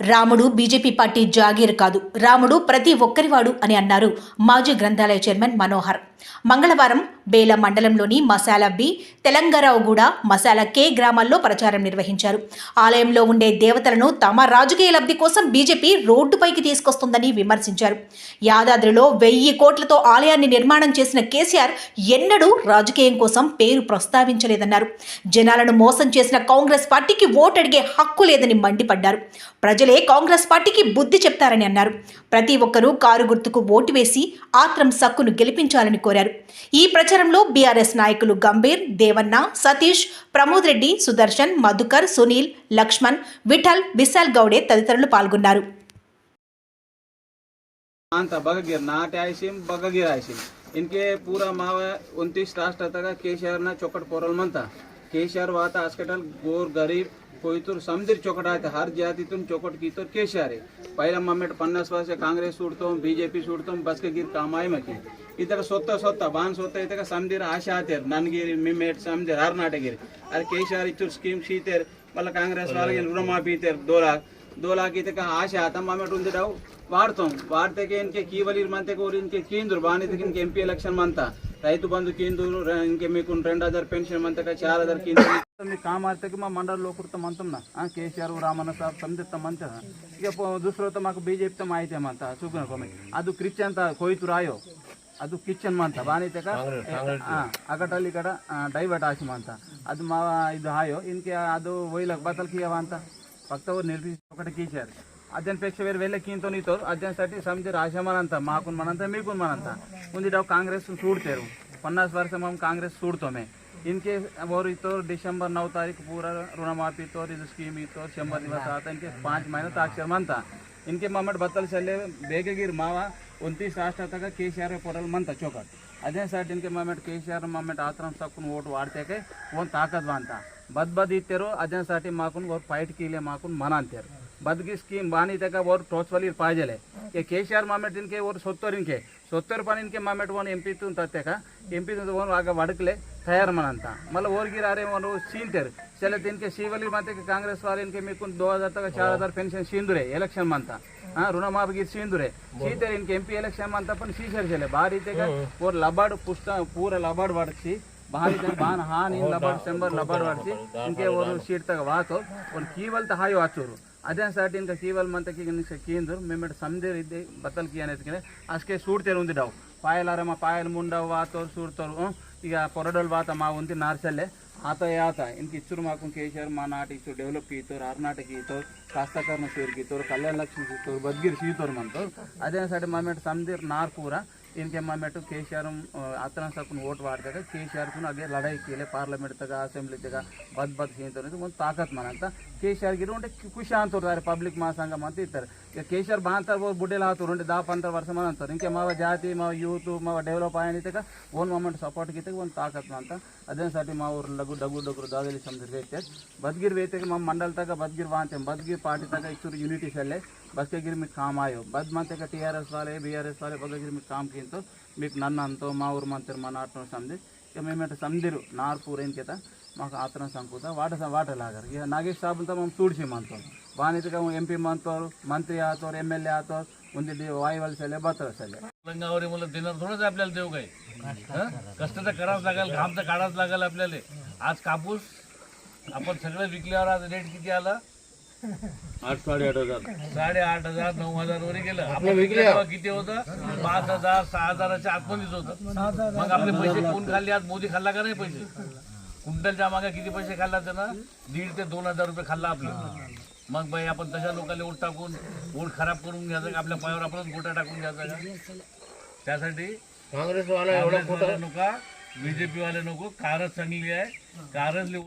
రాముడు BJP party jagir కాదు. రాముడు ప్రతి ఒక్కరివాడు అని అన్నారు మాజీ గ్రంథాలయ చైర్మన్ మనోహర్. మంగళవారం బేల మండలంలోని మసాలా బి తెలంగారావుగూడ మసాలా కే గ్రామాల్లో ప్రచారం నిర్వహించారు. ఆలయంలో ఉండే దేవతలను తమ రాజకీయ లబ్ధి కోసం బీజేపీ రోడ్డుపైకి తీసుకొస్తుందని విమర్శించారు. యాదాద్రిలో వెయ్యి కోట్లతో ఆలయాన్ని నిర్మాణం చేసిన కేసీఆర్ ఎన్నడూ రాజకీయం కోసం పేరు ప్రస్తావించలేదన్నారు. జనాలను మోసం చేసిన కాంగ్రెస్ పార్టీకి ఓటడిగే హక్కు లేదని మండిపడ్డారు. ప్రజలే కాంగ్రెస్ పార్టీకి బుద్ధి చెప్తారని అన్నారు. ప్రతి ఒక్కరూ కారు గుర్తుకు ఓటు వేసి ఆత్రం సక్కును గెలిపించాలని కోరారు. ఈ ప్రచారంలో బీఆర్ఎస్ నాయకులు గంభీర్ దేవన్న సతీష్ ప్రమోద్ రెడ్డి సుదర్శన్ మధుకర్ సునీల్ లక్ష్మణ్ విఠల్ విశాల్ గౌడే తదితరులు పాల్గొన్నారు. ఇంకే పూరా मावा उनतीस राष्ट्र కేసీఆర్ केसीआर ना కేసీఆర్ पोरल मन था केसीआर वाता कोयतूर समदीर चौकट आहे हर जातीतून चौकट की तर केश आहे पहिला मम्मेट पन्नास वर्ष काँग्रेस सोडतो बीजेपी सोडतो बसकेगीर काम आहे मग इतर स्वतः स्वतः बाण स्वतः इतर समदीर आशा हातेर ननगिरी मिमेट समदीर हरनाटगिरी अरे केशार इचूर स्कीम शीतेर మళ్ళీ కాంగ్రెస్ వాళ్ళకి రుణమాఫీ దోలా దోలాకి ఆశ అతమ్మట ఉంది రావు వాడతాం వాడితే ఇంకే కీవలీర్ మంతే కోరి ఇంకే కేంద్రు బానితకి ఇంక ఎంపీ ఎలక్షన్ మంతా రైతు బంధు కేంద్రు ఇంకే మీకు రెండు హజార్ పెన్షన్ మంతక చార్ హజార్ కేంద్రం मी काम आलं की मग मंडळ लोक म्हणतो ना हा केसीआर रामन साहेब समजत म्हणते ना ಈಗ दुसरं होतं माक बीजेपी तर माहिती आहे म्हणता सुगण कमी ಅದು ಕ್ರಿಶ್ಚಿಯನ್ ಕೊಯ್ತು ರಾಯೋ ಅದು ಕಿಚನ್ ಮಂತ ಬಾನೈತೆ ಅಗಟಲ್ಲಿ ಕಡ ಡೈವರ್ಟ್ ಆಸಿ ಮಂತ ಅದು ಮಾ ಇದು ಹಾಯೋ ಇನ್ಕೆ ಅದು ಒಯ್ಲಕ್ ಬತ್ತಲ್ ಕಿಯವ ಅಂತ ಫಕ್ತ ಅವ್ರು ನಿರ್ದಿಷ್ಟ ఒకటి కీచారు అద్దెన్ పేక్ష వేరు వెళ్ళే కీంతో నీతో అద్దెన్ సటి సమజి రాశామనంత మాకున్ మనంత మీకున్ మనంత ఉంది కాంగ్రెస్ చూడతారు పన్నాస్ వర్షం కాంగ్రెస్ చూడతామే ಇನ್ಕೆ ಅವರು ಇತ್ತು ಡಿಸೆಂಬರ್ ನೌ ತಾರೀಕು ಪೂರ ಋಣಮಾಫಿ ಇತ್ತು ಇದು ಸ್ಕೀಮ್ ಇತ್ತು ಶಂಬರ್ ದಿವಸ ಆತ ಇನ್ಕೆ ಪಾಂಚ್ ಮಹಿನ ತಾಕ್ಷರ ಇನ್ಕೆ ಮಮ್ಮಡ್ ಬತ್ತಲ್ ಸಲ್ಲೆ ಬೇಗಗಿರ್ ಮಾವ ಒಂತೀಸ್ ಆಸ್ಟಾಗ ಕೆ ಸಿ ಆರ್ ಪೊರಲ್ ಮಂತ ಚೌಕಟ್ ಅದೇ ಸರ್ ಇನ್ಕೆ ಮಮ್ಮಡ್ ಕೆ ಸಿ ಆರ್ ಮಮ್ಮಡ್ ಆತ್ರ ಸಕ್ಕನ್ ಓಟ್ ವಾಡ್ತೇಕೆ ಒಂದು ತಾಕದ್ವಾ ಅಂತ ಬದ್ ಬದ್ ಇತ್ತರು ಅದೇ ಸಾಟಿ ಮಾಕೊಂಡು ಅವ್ರು ಪೈಟ್ ಕೀಲೆ ಮಾಕೊಂಡು ಮನ ಅಂತಾರೆ बदगी स्कीम बानी त्याका वर टोचवाली पाहिजे के केसीआर मामेट इनके वर सोत्तर इनके सोत्तर पण इनके मामेट वन एम पीतून तत्ते का एम पीतून वन आग वडकले तयार म्हणता मला वर गिरारे वन सीनतेर चले इनके शिवली माते के कांग्रेस वाले इनके मेकून दो हजार तक चार हजार पेन्शन सिंदुरे इलेक्शन म्हणता हा ऋणमाफी सिंदुरे सीतेर इनके एम पी इलेक्शन म्हणता पण शीशर चले बारी ते का वर लबाड पुस्त पूरा लबाड वाढची बाहरी तक बान हान इन लबाड शंभर लबाड वाढची इनके वर सीट तक वाहतो ಅದೇ ಸಾಟಿ ಇನ್ಕ ಕೀವಲ್ ಮಂತಕ್ಕೆ ಇನ್ಕ ಕೀಂದ್ರು ಮೇಮೆಟ್ ಸಮದೇರ್ ಇದ್ದೆ ಬತ್ತಲ್ ಕೀ ಅನ್ನೋದಕ್ಕೆ ಅಷ್ಟೇ ಸೂಡ್ತೇರು ಉಂದಿಡವು ಪಾಯಲಾರಮ್ಮ ಪಾಯಲ್ ಮುಂಡವು ಆತೋರು ಸೂಡ್ತೋರು ಈಗ ಪೊರಡೋಲ್ ವಾತ ಮಾ ಉಂದಿ ನಾರ್ಸಲ್ಲೇ ಆತ ಯಾತ ಇನ್ಕ ಇಚ್ಚರು ಮಾಕು ಕೇಶರ್ ಮಾ ನಾಟ ಇಚ್ಚರು ಡೆವಲಪ್ ಕೀತೋರು ಅರ್ನಾಟಕ ಈತೋರು ಕಾಸ್ತಕರ್ನ ಸೇರ್ಕೀತೋರು ಕಲ್ಯಾಣ ಲಕ್ಷ್ಮಿ ಸೀತೋರು ಬದ್ಗಿರಿ ಸೀತೋರು ಮಂತೋರು ಅದೇ ಸಾಟಿ ಮಾಮೆಟ್ ಸಮದೇರ್ ನಾರ್ಪೂರ इनके मैं కేసీఆర్ అతను సక్కును ఓటు వాడతాడు కేసీఆర్కు అదే ಲಡಾಯಿಕೆಲೆ ಪಾರ್ಲಿಮೆಂಟ್ ತಗ ಅಸೆಂಬ್ಲಿ ತಗ ಬದ್ ಬದ್ ಸೀಂತಾರೆ ಒಂದು ತಾಕತ್ ಮನಂತ కేసీఆర్ ಗಿರು ಉಂಟೆ ಖುಷಿ ಅಂತೋರ್ತಾರೆ ಪಬ್ಲಿಕ್ ಮಹಾಸಂಘ ಅಂತ ಇರ್ತಾರೆ ಈಗ ಕೇಸೀಆರ್ ಬಾಂತಾರ ಬುಡ್ಡೆಲ್ಲ ಹಾತೋರು ಉಂಟೆ ದಾ ಪಂದ್ರ ವರ್ಷ ಮನ ಅಂತಾರೆ ಇಂಕೆ ಮಾವ ಜಾತಿ ಮಾವ ಯೂತ್ ಮಾವ ಡೆವಲಪ್ ಆಗಿದ್ದಾಗ ಓನ್ ಮೊಮೆಂಟ್ ಸಪೋರ್ಟ್ ಗಿತ್ತಾಗ ಒಂದು ತಾಕತ್ ಅಂತ ಅದೇ ಸಾಟಿ ಮಾವ ಊರು ಲಗು ಡಗು ಡಗುರು ದಾದಲ್ಲಿ ಸಮಜಿರ್ ವೇತೆ ಬದ್ಗಿರ್ ವೇತೆಗೆ ಮಾವ ಮಂಡಲ್ ತಗ ಬದ್ಗಿರ್ ಬಾಂತೆ ಬದ್ಗಿರ್ ಪಾರ್ಟಿ ತಗ ಇಚ್ಚೂರು ಯೂನಿಟಿ ಸೆಲ್ಲೆ ಬಸ್ಗೆ ಗಿರ್ ಮಿಟ್ ಕಾಮ್ ಆಯೋ ಬದ್ ಮಂತೆಗ ಟಿ ಆರ್ ಎಸ್ ವಾಲೆ ಬಿ ಆರ್ ಎಸ್ ವಾಲೆ ಬಗ್ಗಿರ್ ಮಿಟ್ ಕಾಮ್ ಕಿ ಇಂತು ಮೀಕ್ ನನ್ನ ಅಂತು ಮಾ ಊರು ಮಂತಿರು ಮನ ಆಟನ ಸಂದಿ ఇక మేమేట సందిరు నార్ పూరేం చేత మాకు ఆతరం సంకూత వాట వాట లాగారు ఇక నాగేష్ సాబులతో మేము చూడిచి మనతో బానితగా ఎంపీ మనతోరు మంత్రి ఆతోరు ఎమ్మెల్యే ఆతోరు ఉంది వాయువల్ సెలే బతల సెలే गंगावरी मुलं देणार थोडंच आपल्याला देऊ काही कष्ट तर करावंच लागेल घाम तर काढावंच लागेल आपल्याला आज कापूस आपण सगळं विकल्यावर आज रेट किती आला आठ साडे आठ हजार. साडे आठ हजार नऊ हजार वर गेलं. आपण विकलं तेव्हा किती होतं? पाच हजार सहा हजाराच्या आतमध्येच होतं. मग आपले पैसे कोण खाल्ले? आज मोदी खाल्ला का नाही पैसे? क्विंटलच्या मागे किती पैसे खाल्ला त्यानं? दीड ते दोन हजार रुपये खाल्ला आपलं. मग बाई आपण तशा लोकांना ओट टाकून ओट खराब करून घ्यायचं का? आपल्या पायावर आपणच गोटा टाकून घ्यायचा का? त्यासाठी काँग्रेस वाला नको बीजेपी वाले नको. कारच चांगली आहे. कारच